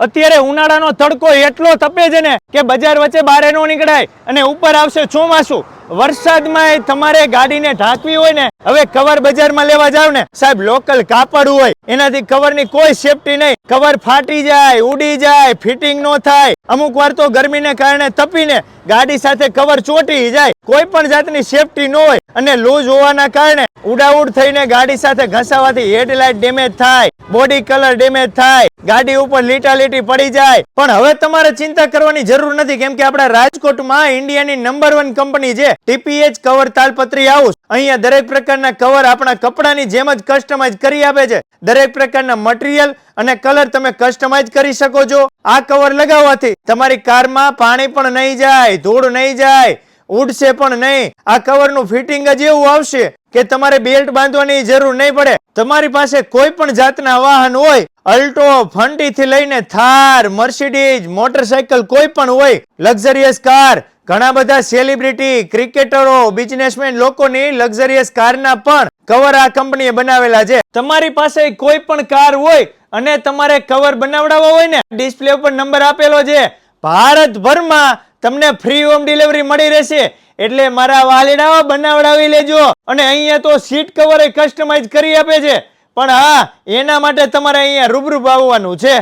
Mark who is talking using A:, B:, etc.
A: અત્યારે ઉનાળાનો તડકો એટલો તપે છે ને કે બજાર વચ્ચે બારે નો નીકળાય અને ઉપર આવશે ચોમાસું. વરસાદમાં તમારે ગાડીને ઢાંકવી હોય ને, હવે કવર બજારમાં લેવા જાવ ને, સાહેબ લોકલ કાપડ હોય, એનાથી કવરની કોઈ સેફટી નહીં. કવર ફાટી જાય, ઉડી જાય ફિટિંગ નો થાય. અમુક વાર તો ગરમીને કારણે તપીને ગાડી સાથે કવર ચોટી જાય. કોઈ પણ જાતની સેફટી ન હોય અને લૂઝ હોવાના કારણે ઉડાઉડ થઈને ગાડી સાથે ઘસાવાથી હેડલાઇટ ડેમેજ થાય. બોડી કલર ડેમેજ થાય. ગાડી ઉપર લીટા લીટી પડી જાય. પણ હવે તમારે ચિંતા કરવાની જરૂર નથી, કેમ કે આપણા રાજકોટમાં ઇન્ડિયાની નંબર વન કંપની છે ટીપીએચ કવર તાલપત્રી હાઉસ અહીંયા દરેક પ્રકારના કવર આપણા કપડાની જેમ જ કસ્ટમાઇઝ કરી આપે છે. દરેક પ્રકારના મટીરિયલ અને કલર તમે કસ્ટમાઇઝ કરી શકો છો. આ કવર લગાવવાથી તમારી કારમાં પાણી પણ નહીં જાય, ધૂળ નહીં જાય ઉડશે પણ નહીં. આ કવરનું ફિટિંગ જ એવું આવશે કે તમારે બેલ્ટ બાંધવાની જરૂર નહીં પડે. તમારી પાસે કોઈ પણ જાતના વાહન હોય, અલ્ટો ફંટી થી લઈને થાર, મર્સિડીઝ, મોટરસાયકલ કોઈ પણ હોય, લક્ઝરિયસ કાર, ઘણા બધા સેલિબ્રિટી, ક્રિકેટરો, બિઝનેસમેન લોકોની લક્ઝરિયસ કારના પણ કવર આ કંપનીએ બનાવેલા છે. તમારી પાસે કોઈ પણ કાર હોય અને તમારે કવર બનાવડાવવા હોય ને, ડિસ્પ્લે ઉપર નંબર આપેલો છે. ભારતભરમાં તમને ફ્રી હોમ ડિલિવરી મળી રહેશે. એટલે મારા વાલીડાઓ બનાવડાવી લેજો. અને અહીંયા તો સીટ કવર કસ્ટમાઇઝ કરી આપે છે. પણ હા, એના માટે તમારે અહીંયા રૂબરૂ આવવાનું છે.